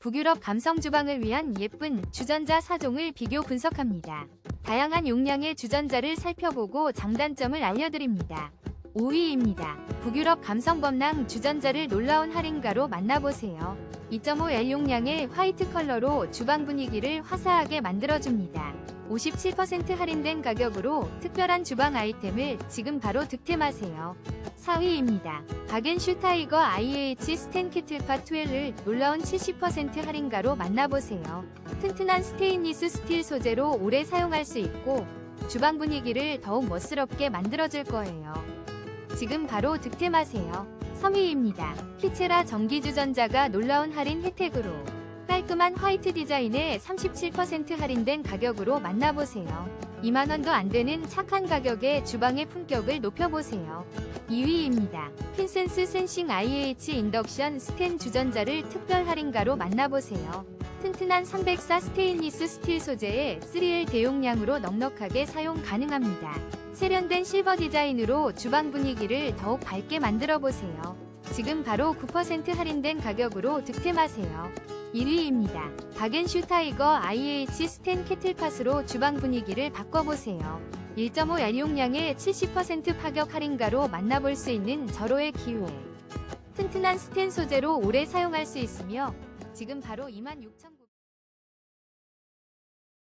북유럽 감성 주방을 위한 예쁜 주전자 4종을 비교 분석합니다. 다양한 용량의 주전자를 살펴보고 장단점을 알려드립니다. 5위입니다. 북유럽 감성 범랑 주전자를 놀라운 할인가로 만나보세요. 2.5L 용량의 화이트 컬러로 주방 분위기를 화사하게 만들어줍니다. 57% 할인된 가격으로 특별한 주방 아이템을 지금 바로 득템하세요. 4위입니다. 박앤슈 타이거 IH 스텐 키틀파 12를 놀라운 70% 할인가로 만나보세요. 튼튼한 스테인리스 스틸 소재로 오래 사용할 수 있고 주방 분위기를 더욱 멋스럽게 만들어줄 거예요. 지금 바로 득템하세요. 3위입니다. 키체라 전기주전자가 놀라운 할인 혜택으로 깔끔한 화이트 디자인에 37% 할인된 가격으로 만나보세요. 2만원도 안 되는 착한 가격에 주방의 품격을 높여보세요. 2위입니다. 퀸센스 센싱 IH 인덕션 스텐 주전자를 특별 할인가로 만나보세요. 튼튼한 304 스테인리스 스틸 소재의 3L 대용량으로 넉넉하게 사용 가능합니다. 세련된 실버 디자인으로 주방 분위기를 더욱 밝게 만들어 보세요. 지금 바로 9% 할인된 가격으로 득템하세요. 1위입니다. 박앤슈 타이거 IH 스텐 캐틀팟으로 주방 분위기를 바꿔보세요. 1.5L 용량의 70% 파격 할인가로 만나볼 수 있는 절호의 기회. 튼튼한 스텐 소재로 오래 사용할 수 있으며 지금 바로 26,000원